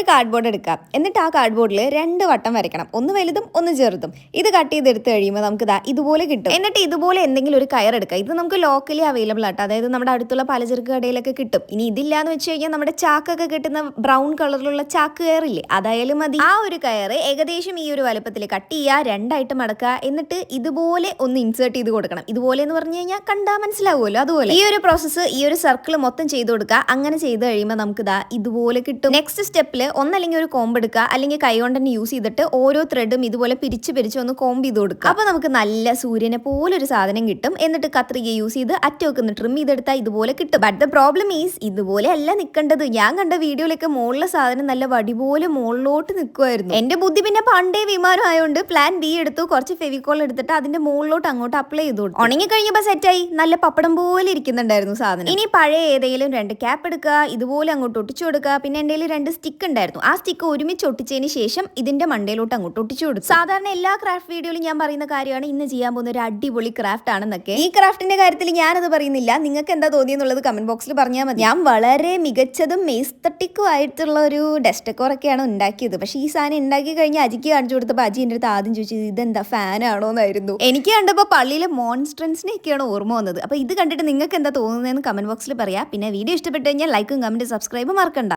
ഒരു കാർഡ്ബോർഡ് എടുക്കാം. എന്നിട്ട് ആ കാർഡ് ബോർഡിൽ രണ്ട് വട്ടം വരയ്ക്കണം. ഒന്ന് വലുതും ഒന്ന് ചെറുതും. ഇത് കട്ട് ചെയ്ത് എടുത്ത് കഴിയുമ്പോൾ നമുക്ക് ഇതാ ഇതുപോലെ കിട്ടും. എന്നിട്ട് ഇതുപോലെ എന്തെങ്കിലും ഒരു കയർ എടുക്കാം. ഇത് നമുക്ക് ലോക്കലി അവൈലബിൾ ആട്ടോ. അതായത് നമ്മുടെ അടുത്തുള്ള പലചരക്ക് കടയിലൊക്കെ കിട്ടും. ഇനി ഇതില്ലാന്ന് വെച്ച് കഴിഞ്ഞാൽ നമ്മുടെ ചാക്കൊക്കെ കിട്ടുന്ന ബ്രൗൺ കളറിലുള്ള ചാക്ക് കയറില്ലേ അതായാലും മതി. ആ ഒരു കയർ ഏകദേശം ഈ ഒരു വലുപ്പത്തിൽ കട്ട് ചെയ്യുക രണ്ടായിട്ട് മടക്കുക. എന്നിട്ട് ഇതുപോലെ ഒന്ന് ഇൻസേർട്ട് ചെയ്ത് കൊടുക്കണം. ഇതുപോലെ എന്ന് പറഞ്ഞു കഴിഞ്ഞാൽ കണ്ടാൽ മനസ്സിലാവുമല്ലോ അതുപോലെ. ഈ ഒരു പ്രോസസ്സ് ഈ ഒരു സർക്കിൾ മൊത്തം ചെയ്ത് കൊടുക്കുക. അങ്ങനെ ചെയ്ത് കഴിയുമ്പോൾ നമുക്ക് ഇതാ ഇതുപോലെ കിട്ടും. നെക്സ്റ്റ് സ്റ്റെപ്പിൽ ഒന്നല്ലെങ്കിൽ ഒരു കോമ്പ് എടുക്കുക. അല്ലെങ്കിൽ കൈ കൊണ്ട് തന്നെ യൂസ് ചെയ്തിട്ട് ഓരോ ത്രെഡും ഇതുപോലെ പിരിച്ച് പിരിച്ച് ഒന്ന് കോമ്പ് ചെയ്ത് കൊടുക്കുക. അപ്പോൾ നമുക്ക് നല്ല സൂര്യനെ പോലെ ഒരു സാധനം കിട്ടും. എന്നിട്ട് കത്രിക യൂസ് ചെയ്ത് അറ്റമൊക്കെ ഒന്ന് ട്രിം ചെയ്തെടുത്താൽ ഇതുപോലെ കിട്ടും. ബട്ട് ദ പ്രോബ്ലം ഈസ് ഇതുപോലെ അല്ല നിൽക്കേണ്ടത്. ഞാൻ കണ്ട വീഡിയോയിലൊക്കെ മുകളിലെ സാധനം നല്ല വടി പോലെ മുകളിലോട്ട് നിൽക്കുമായിരുന്നു എന്റെ ബുദ്ധി പിന്നെ പണ്ടേ വിമാനം ആയതുകൊണ്ട് പ്ലാൻ ബി എടുത്തു. കുറച്ച് ഫെവിക്കോൾ എടുത്തിട്ട് അതിന്റെ മുകളിലോട്ട് അങ്ങോട്ട് അപ്ലൈ ചെയ്തു. ഉണങ്ങി കഴിഞ്ഞപ്പോൾ സെറ്റായി നല്ല പപ്പടം പോലെ ഇരിക്കുന്നുണ്ടായിരുന്നു സാധനം. ഇനി പഴയ ഏതെങ്കിലും രണ്ട് ക്യാപ്പ് എടുക്കുക. ഇതുപോലെ അങ്ങോട്ട് ഒട്ടിച്ചു കൊടുക്കുക. പിന്നെ എന്റെ രണ്ട് സ്റ്റിക്ക് ഉണ്ടായിരുന്നു. ആ സ്റ്റിക്ക് ഒരുമിച്ച് ഒട്ടിച്ചതിന് ശേഷം ഇതിന്റെ മണ്ടയിലോട്ട് അങ്ങോട്ട് ഒട്ടിച്ചു കൊടുത്തു. സാധാരണ എല്ലാ ക്രാഫ്റ്റ് വീഡിയോയിലും ഞാൻ പറയുന്ന കാര്യമാണ് ഇന്ന് ചെയ്യാൻ പോകുന്ന ഒരു അടിപൊളി ക്രാഫ്റ്റ് ആണെന്നൊക്കെ. ഈ ക്രാഫ്റ്റിന്റെ കാര്യത്തിൽ ഞാനത് പറയുന്നില്ല. നിങ്ങൾക്ക് എന്താ തോന്നി എന്നുള്ളത് കമന്റ് ബോക്സിൽ പറഞ്ഞാൽ മതി. ഞാൻ വളരെ മികച്ചതും മേസ്തട്ടിക്കും ആയിട്ടുള്ള ഒരു ഡെസ്റ്റക്കോറൊക്കെയാണ് ഉണ്ടാക്കിയത്. പക്ഷെ ഈ സാധനം ഉണ്ടാക്കി കഴിഞ്ഞ് അജിക്ക് കാണിച്ചു കൊടുത്തപ്പോൾ അജി എന്റെ അടുത്ത് ആദ്യം ചോദിച്ചത് ഇതെന്താ ഫാനാണോ എന്നായിരുന്നു? എനിക്ക് കണ്ടപ്പോൾ പള്ളിയിലെ മോൺസ്ട്രൻസിനെയൊക്കെയാണ് ഓർമ്മ വന്നത്. അപ്പോൾ ഇത് കണ്ടിട്ട് നിങ്ങൾക്ക് എന്താ തോന്നുന്നതെന്ന് കമന്റ് ബോക്സിൽ പറയാം. പിന്നെ വീഡിയോ ഇഷ്ടപ്പെട്ടു കഴിഞ്ഞാൽ ലൈക്കും കമന്റ് സബ്സ്ക്രൈബും മറക്കണ്ട.